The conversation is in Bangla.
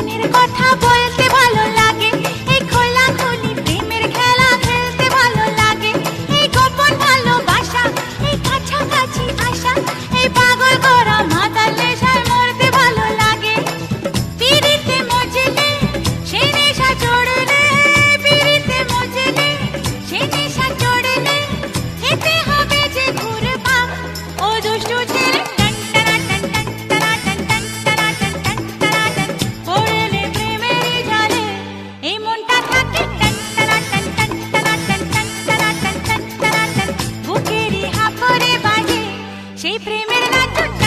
মনের কথা বলতে ভালো লাগে। এই খোলা খুলি প্রেমের খেলা খেলতে ভালো লাগে। এই গোপন ভালোবাসা, এই কাছাকাছি আসা, এই পাগল করা মাতাল নেশায় মরতে ভালো লাগে। পিড়িতে মজলে, সে নেশা চড়লে, পিড়িতে মজলে, সে নেশা চড়লে, খেতে হবে যে ঘুরপাক। ও দুষ্টু সেই প্রেমের নাটক